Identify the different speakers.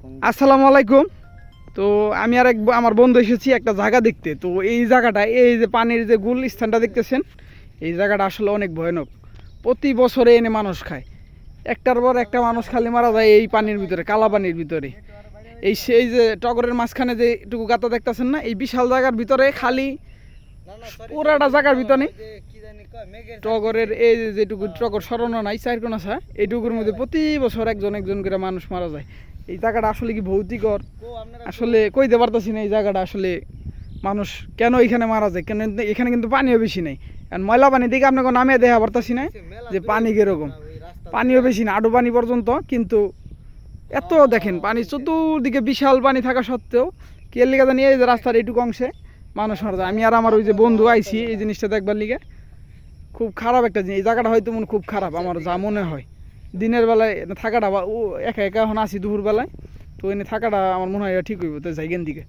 Speaker 1: আসসালামু আলাইকুম। তো আমি আর এক আমার বন্ধু এসেছি একটা জায়গা দেখতে। তো এই জায়গাটা, এই যে পানির যে গুল স্থানটা দেখতেছেন, এই জায়গাটা আসলে অনেক ভয়ানক। প্রতি বছরে এনে মানুষ খায়। একটার পর একটা মানুষ খালি মারা যায় এই পানির ভিতরে, কালা পানির ভিতরে। এই সেই যে টগরের মাঝখানে যে একটু গাতা দেখতেছেন না, এই বিশাল জায়গার ভিতরে খালি পুরাটা জায়গার ভিতরে টগরের এই যেটুকু টগর সরানো নাই চার কোন এইটুকুর মধ্যে প্রতি বছর একজন একজন করে মানুষ মারা যায়। এই জায়গাটা আসলে কি ভৌতিকর? আসলে কইতে পারতেছি না এই জায়গাটা আসলে মানুষ কেন এখানে মারা যায়? কেন এখানে কিন্তু পানিও বেশি নেই। কারণ ময়লা পানি দিকে আপনাকে নামিয়ে দেখা পারতাছি না যে পানি কীরকম। পানিও বেশি না আডু পানি পর্যন্ত। কিন্তু এত দেখেন পানি চতুর্দিকে বিশাল পানি থাকা সত্ত্বেও কেল লিগে জানি এই যে রাস্তার এইটুকু অংশে মানুষ মারা যায়। আমি আর আমার ওই যে বন্ধু আইছি এই জিনিসটা দেখবার লিগে। খুব খারাপ একটা জিনিস। এই জায়গাটা হয়তো মনে খুব খারাপ আমার যা মনে হয়। দিনের বেলায় থাকাটা ও একা একা এখন আসি দুপুরবেলায়, তো এনে থাকাটা আমার মনে হয় ঠিক হইব, তো জায়গার দিকে